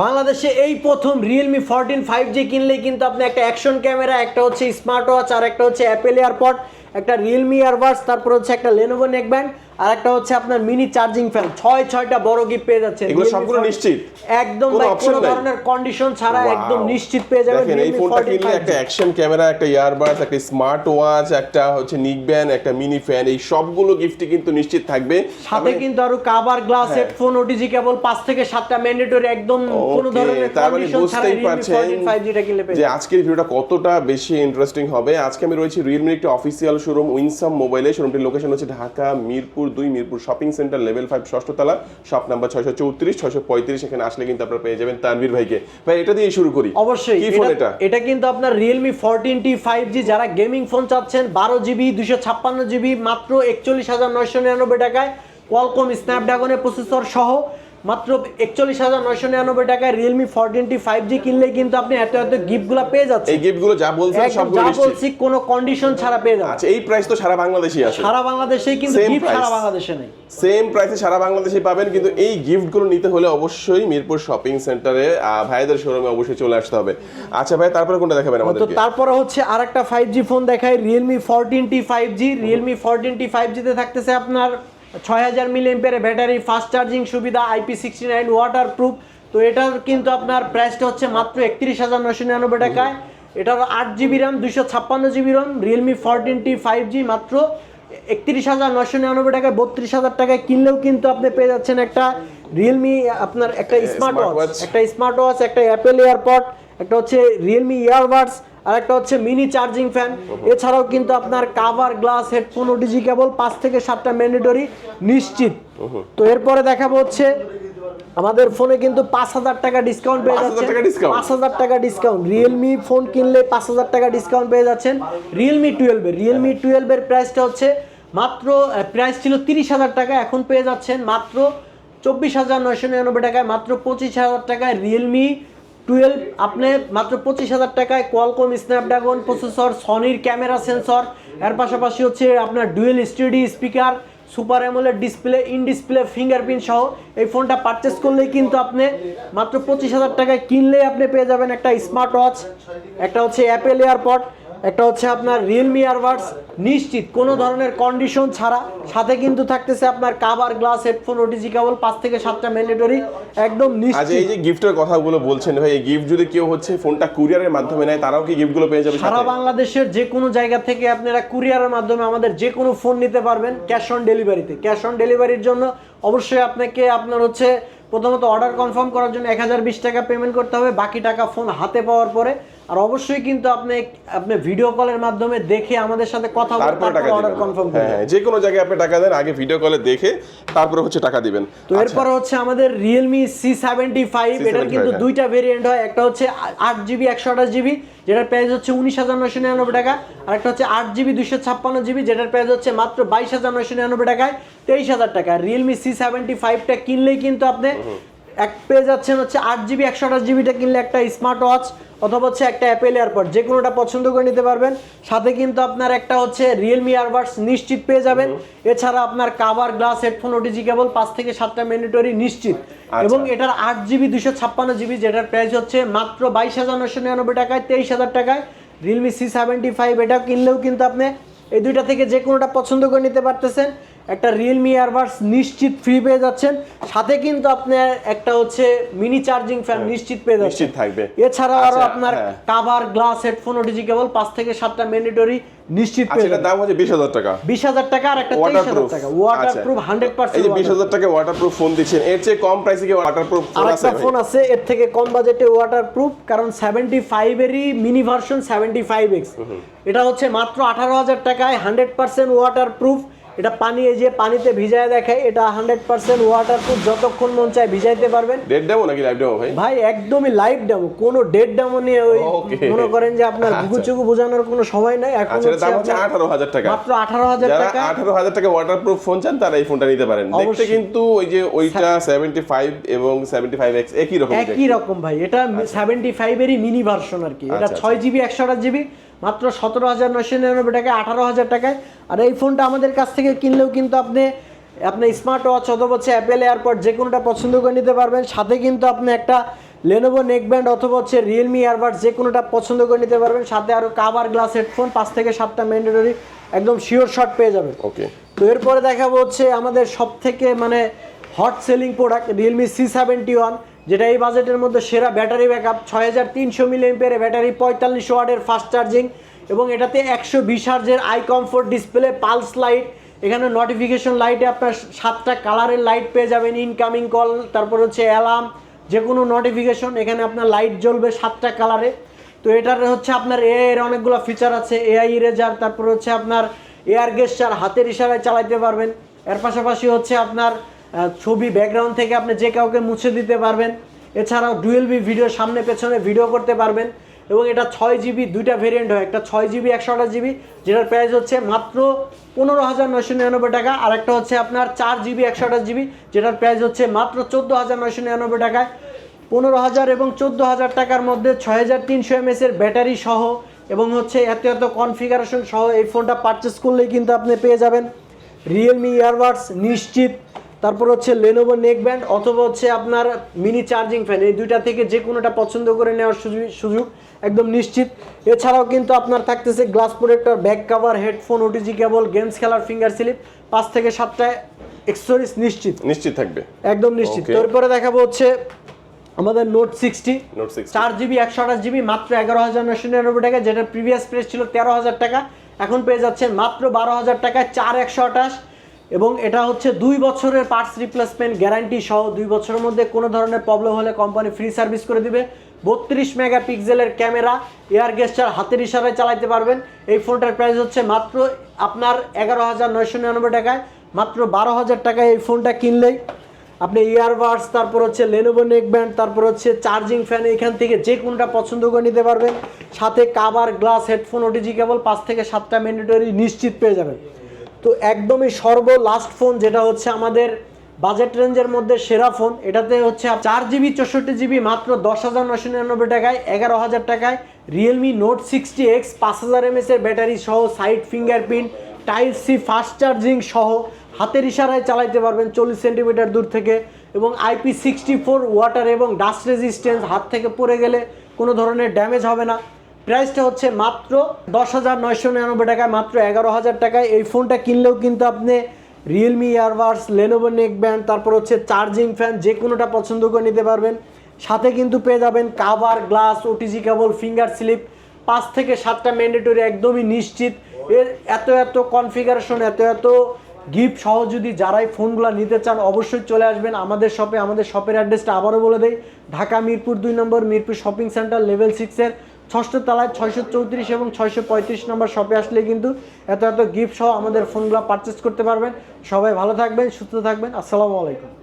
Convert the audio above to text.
বাংলাদেশে এই প্রথম রিয়েলমি ফোরটিন ফাইভ জি কিনলে কিন্তু আপনি একটা অ্যাকশন ক্যামেরা একটা হচ্ছে স্মার্ট ওয়াচ আর একটা হচ্ছে অ্যাপেল এয়ারপড একটা রিয়েলমি ইয়ারবাডস তারপর হচ্ছে একটা লেনোভো নেকব্যান্ড আর একটা হচ্ছে আপনার মিনি চার্জিং ফ্যান ছয় ছয়টা বড় গিফট পেয়ে যাচ্ছে এগুলো সবগুলো নিশ্চিত? একদম কোনো ধরনের কন্ডিশন ছাড়া একদম নিশ্চিত পেয়ে যাবেন দেখেন এই ফোনটা কিনলে একটা অ্যাকশন ক্যামেরা একটা ইয়ারবাডস একটা স্মার্ট ওয়াচ একটা হচ্ছে নিকব্যান্ড একটা মিনি ফ্যান এই সবগুলো গিফটই কিন্তু নিশ্চিত থাকবে। সাথে মানে- কিন্তু আরও cover glass. Headphone OTG cable পাঁচ থেকে সাতটা ম্যান্ডেটরি একদম কোনো ধরনের মানে কন্ডিশন ছাড়া বুঝতেই পারছেন 14 5G টা কিনলে পেয়ে যে আজকের ভিডিওটা কতটা বেশি ইন্টারেস্টিং হবে। আজকে আমি রয়েছি রিয়েলমির একটা অফিসিয়াল শোরুম উইনসাম মোবাইলে শোরুমটির লোকেশন হচ্ছে ঢাকা মিরপুর দুই Mirpur shopping centre level five ষষ্ঠতলা shop number ছয়শো চৌত্রিশ ছয়শো পঁয়ত্রিশ এখানে আসলে কিন্তু আপনারা পেয়ে যাবেন তানভীর ভাইকে। ভাই এটা দিয়ে শুরু করি। অবশ্যই। কি ফোন এটা? এটা কিন্তু আপনার Realme fourteen T five G যারা গেমিং ফোন চাচ্ছেন বারো জিবি দুশো ছাপ্পান্ন জিবি মাত্র একচল্লিশ হাজার নয়শো নিরানব্বই টাকায় কোয়ালকম স্ন্যাপড্রাগনের প্রসেসর সহ মাত্র একচল্লিশ হাজার নয়শো নিরানব্বই টাকায় Realme fourteen T five G কিনলে কিন্তু আপনি এত এত গিফটগুলো পেয়ে যাচ্ছেন। এই গিফটগুলো যা বলছেন সবগুলো যা বলছি কোনো কন্ডিশন ছাড়া পেয়ে যাবেন আচ্ছা এই প্রাইস তো সারা বাংলাদেশই আছে। সারা বাংলাদেশেই কিন্তু গিফট সারা বাংলাদেশে নেই। সেম প্রাইসে সারা বাংলাদেশে পাবেন কিন্তু এই গিফটগুলো নিতে হলে অবশ্যই মিরপুর শপিং সেন্টারে ভাইদের শোরুমে অবশ্যই চলে আসতে হবে। আচ্ছা ভাই তারপরে কোনটা দেখাবেন তো আমাদেরকে? তারপরে হচ্ছে আরেকটা ফাইভ জি ফোন দেখায় Realme fourteen T five G Realme fourteen T five জিতে থাকতেছে আপনার ছয় হাজার মিলিয়ন ব্যাটারি ফাস্ট চার্জিং সুবিধা IP sixty nine waterproof তো এটার কিন্তু আপনার প্রাইসটা হচ্ছে মাত্র একত্রিশ হাজার নশো নিরানব্বই টাকায়। এটার আট জিবি র্যাম দুশো ছাপ্পান্ন GB RAM Realme fourteen T five G মাত্র একত্রিশ হাজার নশো নিরানব্বই টাকায়। বত্রিশ হাজার টাকায় কিনলেও কিন্তু আপনি পেয়ে যাচ্ছেন একটা রিয়েলমি আপনার একটা স্মার্ট ওয়াচ একটা স্মার্ট ওয়াচ একটা অ্যাপেল এয়ারপড একটা হচ্ছে রিয়েলমি ইয়ারবাডস আর একটা হচ্ছে মিনি চার্জিং ফ্যান এছাড়াও কিন্তু আপনার cover glass headphone OTG cable পাঁচ থেকে সাতটা ম্যান্ডেটরি নিশ্চিত। তো এরপরে দেখাবো হচ্ছে আমাদের ফোনে কিন্তু পাঁচ হাজার টাকা ডিসকাউন্ট পেয়ে 5,000 যাচ্ছে পাঁচ হাজার টাকা ডিসকাউন্ট রিয়েলমি ফোন কিনলে পাঁচ হাজার টাকা ডিসকাউন্ট পেয়ে যাচ্ছেন। রিয়েলমি টুয়েলভের রিয়েলমি টুয়েলভের প্রাইসটা হচ্ছে মাত্র প্রাইস ছিল তিরিশ হাজার টাকা এখন পেয়ে যাচ্ছেন মাত্র চব্বিশ হাজার নয়শো নিরানব্বই টাকায় মাত্র পঁচিশ হাজার টাকায় রিয়েলমি টুয়েলভ, আপনি মাত্র পঁচিশ হাজার টাকায় কোয়ালকম স্ন্যাপড্রাগন প্রসেসর সনির ক্যামেরা সেন্সর এর পাশাপাশি হচ্ছে আপনার dual stereo speaker super AMOLED display in display fingerprint সহ। এই ফোনটা পারচেস করলেই কিন্তু আপনি মাত্র পঁচিশ হাজার টাকায় কিনলেই আপনি পেয়ে যাবেন একটা স্মার্ট ওয়াচ একটা হচ্ছে অ্যাপেল এয়ারপড একটা হচ্ছে আপনার রিয়েলমি ইয়ারবাডস নিশ্চিত কোনো ধরনের কন্ডিশন ছাড়া। সাথে কিন্তু থাকতেছে আপনার cover glass headphone OTG cable পাঁচ থেকে সাতটা ম্যান্ডেটরি একদম আচ্ছা এই যে গিফটের কথাগুলো বলছেন ভাই এই গিফট যদি কেউ হচ্ছে ফোনটা কুরিয়ারের মাধ্যমে নেয় তারাও কি গিফটগুলো পেয়ে যাবে সারা বাংলাদেশের যে কোনো জায়গা থেকে আপনারা কুরিয়ারের মাধ্যমে আমাদের যে কোনো ফোন নিতে পারবেন ক্যাশ অন ডেলিভারিতে ক্যাশ অন ডেলিভারির জন্য অবশ্যই আপনাকে আপনার হচ্ছে প্রথমত অর্ডার কনফার্ম করার জন্য এক হাজার বিশ টাকা পেমেন্ট করতে হবে বাকি টাকা ফোন হাতে পাওয়ার পরে। আর অবশ্যই কিন্তু আপনি আপনি ভিডিও কলের মাধ্যমে দেখে আমাদের সাথে কথা বলে টাকা অর্ডার দিবেন। কনফার্ম হ্যাঁ করবেন। হ্যাঁ, যে কোনো জায়গায় আপনি টাকা দেন আগে ভিডিও কলে দেখে তারপরে হচ্ছে টাকা দিবেন। তো আচ্ছা, এরপর হচ্ছে আমাদের সেভেন্টি ফাইভ এটার কিন্তু হ্যাঁ। দুইটা ভেরিয়েন্ট হয় একটা হচ্ছে আট জিবি একশো আঠাশ জিবি যেটার প্রাইস হচ্ছে উনিশ হাজার নয়শো নিরানব্বই টাকা আর একটা হচ্ছে আট জিবি দুশো ছাপ্পান্ন জিবি যেটার প্রাইস হচ্ছে মাত্র বাইশ হাজার নয়শো নিরানব্বই টাকায় তেইশ হাজার টাকা। রিয়েলমি সি সেভেন্টি ফাইভটা কিনলেই কিন্তু আপনি এক পেয়ে যাচ্ছেন হচ্ছে আট জিবি একশো আঠাশ জিবিটা কিনলে একটা স্মার্ট ওয়াচ অথবা হচ্ছে একটা অ্যাপেল এয়ারপড যে কোনোটা পছন্দ করে নিতে পারবেন। সাথে কিন্তু আপনার একটা হচ্ছে রিয়েলমি ইয়ারবাডস নিশ্চিত পেয়ে যাবেন। এছাড়া আপনার cover glass headphone OTG cable পাঁচ থেকে সাতটা ম্যান্ডেটরি নিশ্চিত। আচ্ছা। এবং এটার আট জিবি দুশো ছাপ্পান্ন জিবি যেটার প্রাইস হচ্ছে মাত্র বাইশ হাজার নশো নিরানব্বই টাকায় তেইশ হাজার টাকায়। রিয়েলমি সি সেভেন্টি ফাইভ এটা কিনলেও কিন্তু আপনি এই দুইটা থেকে যে কোনোটা পছন্দ করে নিতে পারতেছেন। একটা রিয়েলমি ইয়ারবাডস নিশ্চিত ফ্রি পেয়ে যাচ্ছেন। সাথে কিন্তু আপনার একটা হচ্ছে মিনি চার্জিং ফ্যান নিশ্চিত পেয়ে যাচ্ছেন। নিশ্চিত থাকবে। এছাড়াও আরও আচ্ছা, আপনার। Cover glass headphone OTG cable পাঁচ থেকে সাতটা ম্যান্ডেটরি নিশ্চিত আচ্ছা পেয়ে যাবেন দাম হচ্ছে বিশ হাজার টাকা। বিশ হাজার টাকা আর একটা তেইশ হাজার ওয়াটারপ্রুফ টাকা। ওয়াটারপ্রুফ হান্ড্রেড এই যে বিশ হাজার টাকা ওয়াটারপ্রুফ ফোন দিচ্ছেন এর চেয়ে কম প্রাইসে কি ওয়াটারপ্রুফ ফোন আছে ফোন আছে এর থেকে কম বাজেটে ওয়াটারপ্রুফ কারণ seventy ফাইভেরই mini version seventy five X এটা হচ্ছে মাত্র আঠারো হাজার টাকায় হান্ড্রেড পার্সেন্ট ওয়াটারপ্রুফ এটা পানি এই যে পানিতে ভিজায় দেখায় এটা হান্ড্রেড পার্সেন্ট ওয়াটারপ্রুফ যতক্ষণ মন চায় ভিজাইতে পারবেন। ডেট দেবো নাকি লাইভ দেবো ভাই? ভাই একদমই লাইভ ডেমো কোনো ডেট ডেমো নিয়ে ওই মনে করেন যে আপনার আচ্ছা। গুগুচুগু বোঝানোর কোনো সময় নাই এখন আচ্ছা দাম হচ্ছে আঠারো হাজার টাকা। মাত্র আঠারো হাজার টাকা। আঠারো হাজার টাকা ওয়াটারপ্রুফ ফোন চান তারা এই ফোনটা নিতে পারেন। দেখতে কিন্তু ওই যে ওইটা সেভেন্টি ফাইভ এবং সেভেন্টি ফাইভ এক্স একই রকম একই রকম ভাই এটা সেভেন্টি ফাইভেরই মিনি ভার্সন আর কি। এটা আচ্ছা, ছয় জিবি একশো আঠাশ জিবি মাত্র সতেরো হাজার নশো নিরানব্বই টাকায় আঠারো হাজার টাকায় আর এই ফোনটা আমাদের কাছ থেকে কিনলেও কিন্তু আপনি আপনি স্মার্ট ওয়াচ অথবা হচ্ছে অ্যাপেল এয়ারপড যে কোনোটা পছন্দ করে নিতে পারবেন। সাথে কিন্তু আপনি একটা লেনোভো নেকব্যান্ড অথবা হচ্ছে রিয়েলমি ইয়ারবাড যে কোনোটা পছন্দ করে নিতে পারবেন। সাথে আরও কাভার গ্লাস হেডফোন পাঁচ থেকে সাতটা ম্যান্ডেটরি একদম শিওর শট পেয়ে যাবেন। ওকে তো এরপরে দেখাবো হচ্ছে আমাদের সব থেকে মানে hot selling product Realme C seventy one যেটা এই বাজেটের মধ্যে সেরা ব্যাটারি ব্যাকআপ ছয় হাজার তিনশো মিলিয়ন ব্যাটারি পঁয়তাল্লিশ ওয়ার্ডের ফাস্ট চার্জিং এবং এটাতে একশো বিশ হার্জের eye comfort display pulse light এখানে নোটিফিকেশন লাইটে আপনার সাতটা কালারের লাইট পেয়ে যাবেন ইনকামিং কল তারপর হচ্ছে অ্যালার্ম যে কোনো নোটিফিকেশন এখানে আপনার লাইট জ্বলবে সাতটা কালারে তো এটার হচ্ছে আপনার এআই এর অনেকগুলো ফিচার আছে এআই ইরেজার তারপর হচ্ছে আপনার এয়ার গেস্টার হাতের ইশারায় চালাইতে পারবেন। এর পাশাপাশি হচ্ছে আপনার ছবি ব্যাকগ্রাউন্ড থেকে আপনি যে কাউকে মুছে দিতে পারবেন। এছাড়াও ডুয়েল বি ভিডিও সামনে পেছনে ভিডিও করতে পারবেন। এবং এটা ছয় জিবি দুইটা ভেরিয়েন্ট হয়। একটা ছয় জিবি একশো আঠাশ জিবি যেটার প্রাইস হচ্ছে মাত্র পনেরো হাজার নয়শো নিরানব্বই টাকা। আর একটা হচ্ছে আপনার চার জিবি একশো আঠাশ জিবি যেটার প্রাইস হচ্ছে মাত্র চোদ্দ হাজার নয়শো নিরানব্বই টাকায়। পনেরো হাজার এবং চোদ্দ হাজার টাকার মধ্যে ছয় হাজার তিনশো এমএস এর ব্যাটারি সহ এবং হচ্ছে এত এত কনফিগারেশন সহ এই ফোনটা পারচেস করলেই কিন্তু আপনি পেয়ে যাবেন। রিয়েলমি ইয়ারবাডস নিশ্চিত তারপর হচ্ছে লেনোভো নেক ব্যান্ড অথবা হচ্ছে আপনার মিনি চার্জিং ফ্যান এই দুইটা থেকে যে কোনোটা পছন্দ করে নেওয়ার সুযোগ- সুযোগ একদম নিশ্চিত। এছাড়াও কিন্তু আপনার থাকতেছে glass protector back cover headphone OTG cable games খেলার ফিঙ্গার স্লিপ পাঁচ থেকে সাতটা এক্সেসরিজ নিশ্চিত। নিশ্চিত থাকবে। একদম নিশ্চিত. তারপরে দেখাবো হচ্ছে আমাদের নোট সিক্সটি নোট সিক্স চার জিবি একশো আঠাশ জিবি মাত্র এগারো হাজার নশো নিরানব্বই টাকা যেটা প্রিভিয়াস প্রাইস ছিল তেরো হাজার টাকা এখন পেয়ে যাচ্ছেন মাত্র বারো হাজার টাকায় চার একশো আঠাশ। এবং এটা হচ্ছে দুই বছরের পার্টস রিপ্লেসমেন্ট গ্যারান্টি সহ দুই বছরের মধ্যে কোনো ধরনের প্রবলেম হলে কোম্পানি ফ্রি সার্ভিস করে দিবে। বত্রিশ মেগা পিক্সেলের ক্যামেরা, এয়ার গেস্টার হাতের ইশারায় চালাতে পারবেন। এই ফোনটার প্রাইস হচ্ছে মাত্র আপনার এগারো হাজার নয়শো নিরানব্বই টাকায়, মাত্র বারো হাজার টাকায় এই ফোনটা কিনলেই আপনি ইয়ারবাডস, তারপর হচ্ছে লেনোভো নেক ব্যান্ড তারপর হচ্ছে চার্জিং ফ্যান, এখান থেকে যে কোনটা পছন্দ করে নিতে পারবেন। সাথে কাবার গ্লাস হেডফোন ওটিজি কেবল পাঁচ থেকে সাতটা ম্যান্ডেটরি নিশ্চিত পেয়ে যাবেন। তো একদমই সর্ব লাস্ট ফোন যেটা হচ্ছে আমাদের বাজেট রেঞ্জের মধ্যে সেরা ফোন এটাতে হচ্ছে চার জিবি চৌষট্টি জিবি মাত্র দশ হাজার নশো নিরানব্বই টাকায়, এগারো হাজার টাকায় রিয়েলমি নোট সিক্সটি এক্স পাঁচ হাজার এমএস এর ব্যাটারি সহ side fingerprint type C fast charging সহ হাতের ইশারায় চালাইতে পারবেন চল্লিশ সেন্টিমিটার দূর থেকে এবং আইপি সিক্সটি ফোর ওয়াটার এবং ডাস্ট রেজিস্ট্যান্স হাত থেকে পড়ে গেলে কোনো ধরনের ড্যামেজ হবে না। প্রাইসটা হচ্ছে মাত্র দশ হাজার নয়শো নিরানব্বই টাকায়, মাত্র এগারো হাজার টাকায়। এই ফোনটা কিনলেও কিন্তু আপনি Realme earbuds Lenovo neck band তারপর হচ্ছে চার্জিং ফ্যান যে কোনোটা পছন্দ করে নিতে পারবেন। সাথে কিন্তু পেয়ে যাবেন cover glass OTG cable finger sleeve পাঁচ থেকে সাতটা ম্যান্ডেটরি একদমই নিশ্চিত। এর এত এত কনফিগারেশন এত এত গিফট সহ যদি যারাই ফোনগুলো নিতে চান, অবশ্যই চলে আসবেন আমাদের শপে আমাদের শপের অ্যাড্রেসটা আবারও বলে দেই। ঢাকা মিরপুর দুই number Mirpur shopping centre level সিক্সের ষষ্ঠ তালায় ছয়শো চৌত্রিশ এবং ছয়শো পঁয়ত্রিশ নম্বর শপে আসলে কিন্তু এত এত গিফট সহ আমাদের ফোনগুলো পারচেস করতে পারবেন। সবাই ভালো থাকবেন, সুস্থ থাকবেন। আসসালামু আলাইকুম।